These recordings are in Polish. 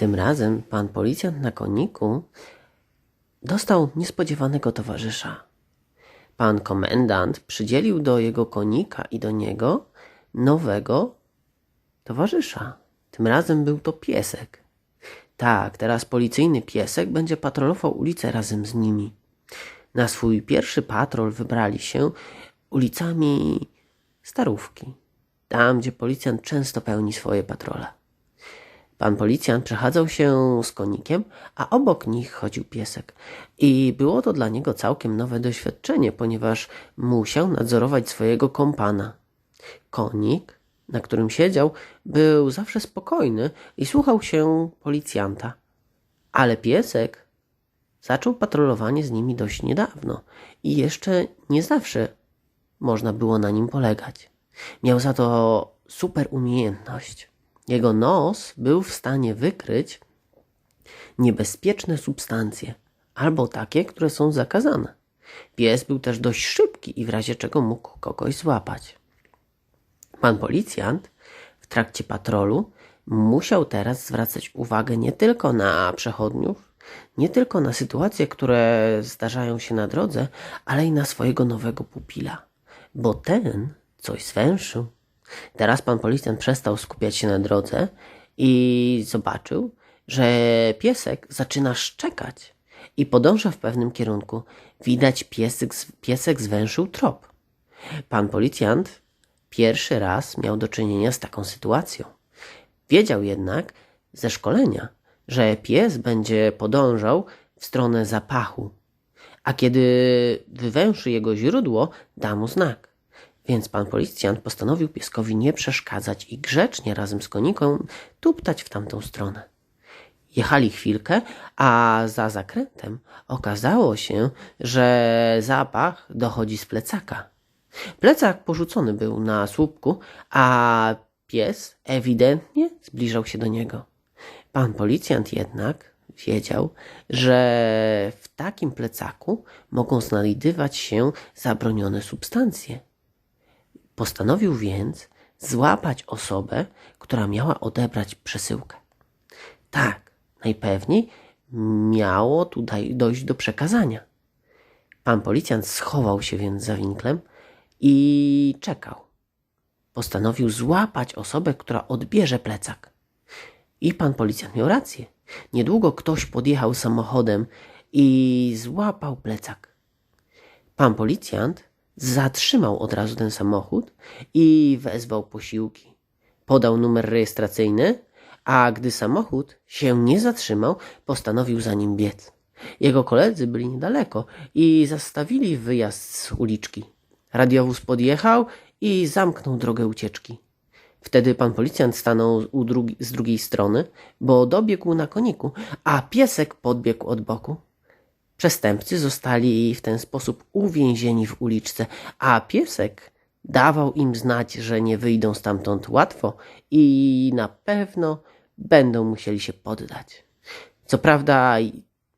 Tym razem pan policjant na koniku dostał niespodziewanego towarzysza. Pan komendant przydzielił do jego konika i do niego nowego towarzysza. Tym razem był to piesek. Tak, teraz policyjny piesek będzie patrolował ulicę razem z nimi. Na swój pierwszy patrol wybrali się ulicami Starówki, tam gdzie policjant często pełni swoje patrole. Pan policjant przechadzał się z konikiem, a obok nich chodził piesek. I było to dla niego całkiem nowe doświadczenie, ponieważ musiał nadzorować swojego kompana. Konik, na którym siedział, był zawsze spokojny i słuchał się policjanta. Ale piesek zaczął patrolowanie z nimi dość niedawno i jeszcze nie zawsze można było na nim polegać. Miał za to super umiejętność. Jego nos był w stanie wykryć niebezpieczne substancje albo takie, które są zakazane. Pies był też dość szybki i w razie czego mógł kogoś złapać. Pan policjant w trakcie patrolu musiał teraz zwracać uwagę nie tylko na przechodniów, nie tylko na sytuacje, które zdarzają się na drodze, ale i na swojego nowego pupila, bo ten coś zwęszył. Teraz pan policjant przestał skupiać się na drodze i zobaczył, że piesek zaczyna szczekać i podąża w pewnym kierunku. Widać piesek, piesek zwęszył trop. Pan policjant pierwszy raz miał do czynienia z taką sytuacją. Wiedział jednak ze szkolenia, że pies będzie podążał w stronę zapachu, a kiedy wywęszy jego źródło, da mu znak. Więc pan policjant postanowił pieskowi nie przeszkadzać i grzecznie razem z koniką tuptać w tamtą stronę. Jechali chwilkę, a za zakrętem okazało się, że zapach dochodzi z plecaka. Plecak porzucony był na słupku, a pies ewidentnie zbliżał się do niego. Pan policjant jednak wiedział, że w takim plecaku mogą znajdywać się zabronione substancje. Postanowił więc złapać osobę, która miała odebrać przesyłkę. Tak, najpewniej miało tutaj dojść do przekazania. Pan policjant schował się więc za winklem i czekał. Postanowił złapać osobę, która odbierze plecak. I pan policjant miał rację. Niedługo ktoś podjechał samochodem i złapał plecak. Pan policjant zatrzymał od razu ten samochód i wezwał posiłki. Podał numer rejestracyjny, a gdy samochód się nie zatrzymał, postanowił za nim biec. Jego koledzy byli niedaleko i zastawili wyjazd z uliczki. Radiowóz podjechał i zamknął drogę ucieczki. Wtedy pan policjant stanął drugi, z drugiej strony, bo dobiegł na koniku, a piesek podbiegł od boku. Przestępcy zostali w ten sposób uwięzieni w uliczce, a piesek dawał im znać, że nie wyjdą stamtąd łatwo i na pewno będą musieli się poddać. Co prawda,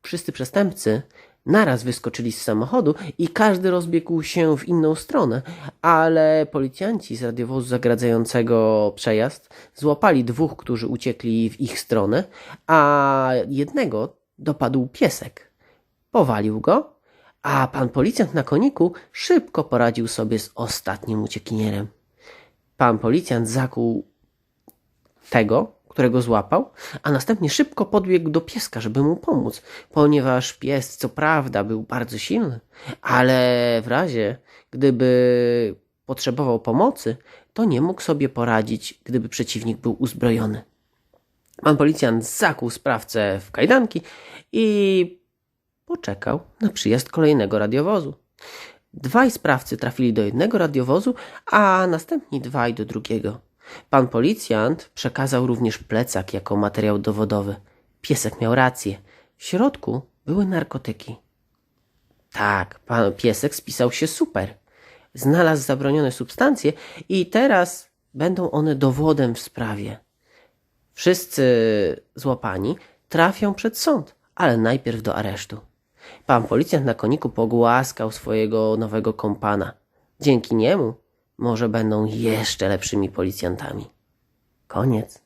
wszyscy przestępcy naraz wyskoczyli z samochodu i każdy rozbiegł się w inną stronę, ale policjanci z radiowozu zagradzającego przejazd złapali dwóch, którzy uciekli w ich stronę, a jednego dopadł piesek. Powalił go, a pan policjant na koniku szybko poradził sobie z ostatnim uciekinierem. Pan policjant zakuł tego, którego złapał, a następnie szybko podbiegł do pieska, żeby mu pomóc, ponieważ pies, co prawda, był bardzo silny, ale w razie, gdyby potrzebował pomocy, to nie mógł sobie poradzić, gdyby przeciwnik był uzbrojony. Pan policjant zakuł sprawcę w kajdanki i poczekał na przyjazd kolejnego radiowozu. Dwaj sprawcy trafili do jednego radiowozu, a następni dwaj do drugiego. Pan policjant przekazał również plecak jako materiał dowodowy. Piesek miał rację. W środku były narkotyki. Tak, pan piesek spisał się super. Znalazł zabronione substancje i teraz będą one dowodem w sprawie. Wszyscy złapani trafią przed sąd, ale najpierw do aresztu. Pan policjant na koniku pogłaskał swojego nowego kompana. Dzięki niemu może będą jeszcze lepszymi policjantami. Koniec.